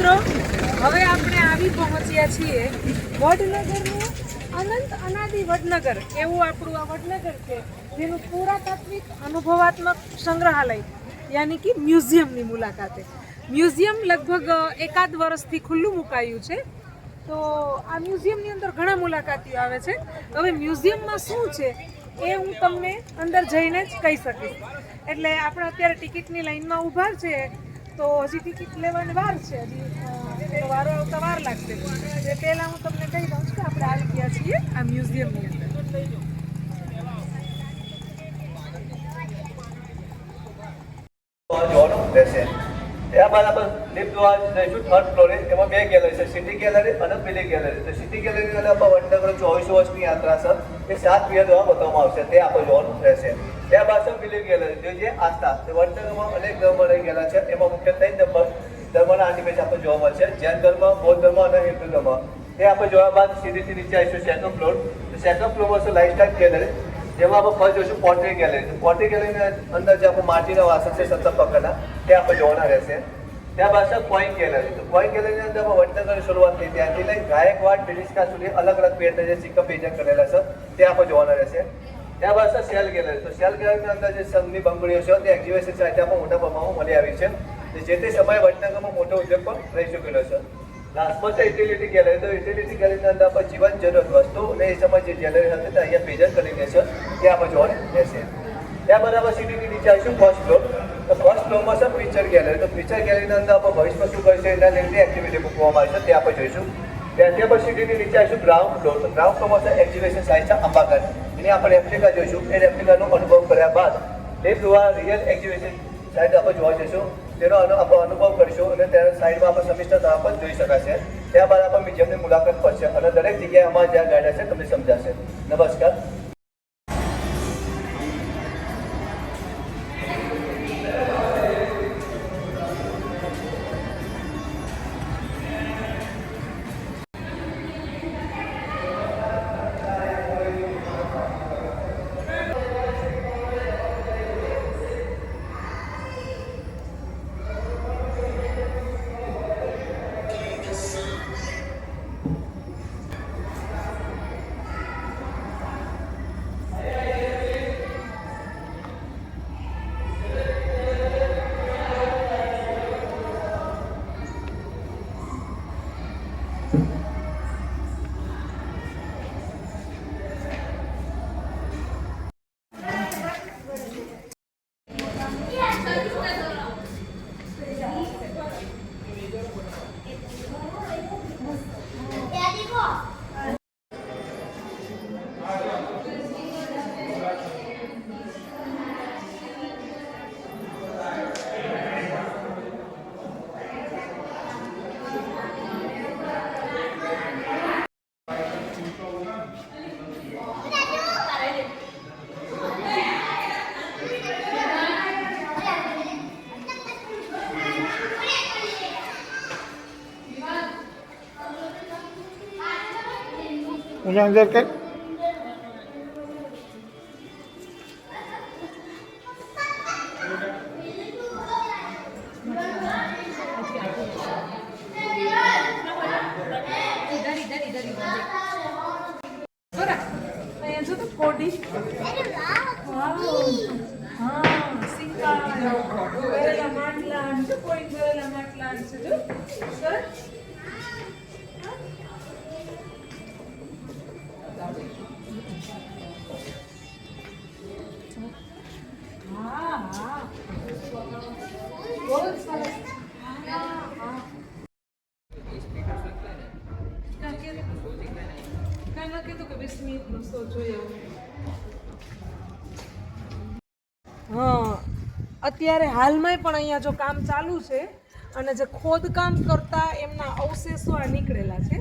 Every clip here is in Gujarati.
મિત્રો, હવે આપણે આવી પહોંચ્યા છીએ વડનગરનું અનંત અનાદિ વડનગર. એવું આપણું આ વડનગર છે, જેનું પુરાતાત્વિક અનુભવાત્મક સંગ્રહાલય, યાની કે મ્યુઝિયમની મુલાકાતે. મ્યુઝિયમ લગભગ એકાદ વર્ષથી ખુલ્લું મુકાયું છે. તો આ મ્યુઝિયમની અંદર ઘણા મુલાકાતીઓ આવે છે. હવે મ્યુઝિયમમાં શું છે, એ હું તમને અંદર જઈને જ કહી શકીશ. એટલે આપણે અત્યારે ટિકિટની લાઈનમાં ઊભા છે તો હજી ટિકિટ લેવાની વાર છે. હજી વારો આવતા વાર લાગશે. એટલે પહેલાં હું તમને કહી દઉં છું કે આપણે આવી ગયા છીએ આ મ્યુઝિયમની અંદર. જોવાનું રહેશે. ત્યારબાદ આપણે લિફ્ટ દ્વારા જઈશું થર્ડ ફ્લોરે એમાં બે ગેલેરી છે સિટી ગેલેરી અને પેલી ગેલેરી તો સિટી ગેલેરી આપણે વડનગર ચોવીસ વર્ષની યાત્રા છે. એ સાત પીરિયડ દ્વારા બતાવવામાં આવશે. તે આપણે જોવાનું રહેશે. ત્યારબાદ છે પેલી ગેલેરી જે છે આસ્થા તે વડનગરમાં અનેક ધર્મ રહી ગયેલા છે, એમાં મુખ્ય નંબર ધર્મના આર્ટિફેક્ટ આપણે જોવા મળશે. જૈન ધર્મ, બૌદ્ધ ધર્મ અને હિન્દુ ધર્મ. તે આપણે જોયા બાદ સીધી નીચે આવીશું સેકન્ડ ફ્લોર સેકન્ડ ફ્લોરમાં છે લાઇફસ્ટાઇલ ગેલેરી જેમાં આપણે ફર્સ્ટ જોઈશું પોટરી ગેલેરી. પોટરી ગેલેરીની અંદર જે આપણે માટીના વાસણ છે સત્તર પકડના, તે આપણે જોવાના રહેશે. ત્યારબાદ છે કોઈન ગેલેરી. તો કોઈન ગેલેરીની અંદર આપણે વડનગરની શરૂઆત થઈ, ત્યાંથી લઈ ગાયકવાડ બ્રિટિશકા સુધી અલગ અલગ પેટને જે સિક્કા પેજન કરેલા છે, તે આપણે જોવાના રહેશે. ત્યારબાદ છે સેલ ગેલેરી. તો સેલ ગેલેરીની અંદર જે સંઘની બંગડીઓ છે, તે એક્ઝિબિશન છે ત્યાં પણ મોટા પ્રમાણમાં મળી આવી છે. જે તે સમયે વડનગરમાં મોટો ઉદ્યોગ પણ રહી ચૂકેલો છે. લાસ્ટમાં છે યુટિલિટી ગેલેરી. તો યુટિલિટી ગેલેરીની અંદર આપણે જીવન જરૂર વસ્તુ અને એ સમય જે ગેલેરી હતી, તે અહીંયા પ્રેઝન્ટ કરી દે છે તે રહેશે ત્યાં બરાબર સિટીની નીચે આવીશું ફર્સ્ટ ફ્લોર તો ફર્સ્ટ ફ્લોરમાં છે પિક્ચર ગેલેરી તો પિક્ચર ગેલેરીના અંદર આપણે ભવિષ્યમાં શું કરીશું, એના રિલેટેડ એક્ટિવિટી મૂકવામાં આવી છે ત્યાં આપણે જોઈશું. ત્યાંથી આપણે સિટીની નીચે આવીશું ગ્રાઉન્ડ ફ્લોર તો ગ્રાઉન્ડ ફ્લોરમાં છે એક્ઝિબિશન સાઇઝ છે અંબાગઢ. એની આપણે રેપ્લિકા જોઈશું. એ રેપ્લિકાનો અનુભવ કર્યા બાદ તે દ્વારા રિયલ એક્ઝિબિશન સાઇડ આપણે જોવા જઈશું. તેનો આપણે અનુભવ કરીશું અને તેના સાઈડમાં આપણે સમિષ્ઠ ધામ પણ જોઈ શકાશે. ત્યારબાદ આપણે મ્યુઝિયમની મુલાકાત પડશે અને દરેક જગ્યાએ અમારા જ્યાં ગાઈડ હશે તમને સમજાશે. નમસ્કાર. એની અંદર માટલા કોઈ કરેલા માટલા ન કીધું કે વીસ મિનિટનો શો જોઈ હા અત્યારે હાલમાં પણ અહીંયા જો કામ ચાલુ છે અને જે ખોદકામ કરતા એમના અવશેષો આ નીકળેલા છે.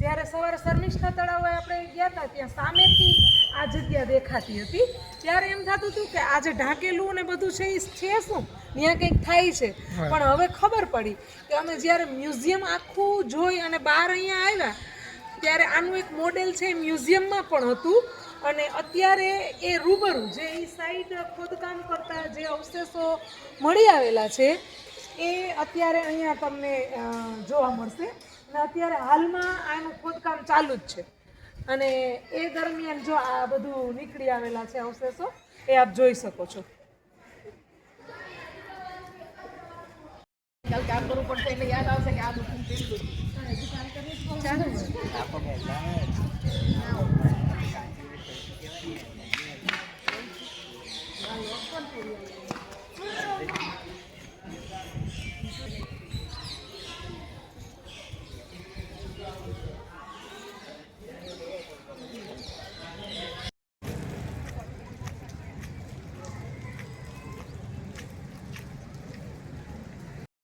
જ્યારે સવારે શર્મિષ્ઠા તળાવે આપણે ગયા હતા ત્યાં સામેથી આ જગ્યા દેખાતી હતી. ત્યારે એમ થતું હતું કે આજે ઢાંકેલું ને બધું છે એ છે શું? ત્યાં કંઈક થાય છે. પણ હવે ખબર પડી કે અમે જ્યારે મ્યુઝિયમ આખું જોઈ અને બહાર અહીંયા આવ્યા ત્યારે આનું એક મોડેલ છે મ્યુઝિયમમાં પણ હતું. અને અત્યારે એ રૂબરૂ જે એ સાઈડ ખોદકામ કરતા જે અવશેષો મળી આવેલા છે, એ અત્યારે અહીંયા તમને જોવા મળશે. અને અત્યારે હાલમાં આનું ખોદકામ ચાલુ જ છે. અને એ દરમિયાન જો આ બધું નીકળી આવેલા છે અવશેષો, એ આપ જોઈ શકો છો. કાલ કામ કરવું પડશે એટલે યાદ આવશે કે આ દુકાન પેલું ચાલુ.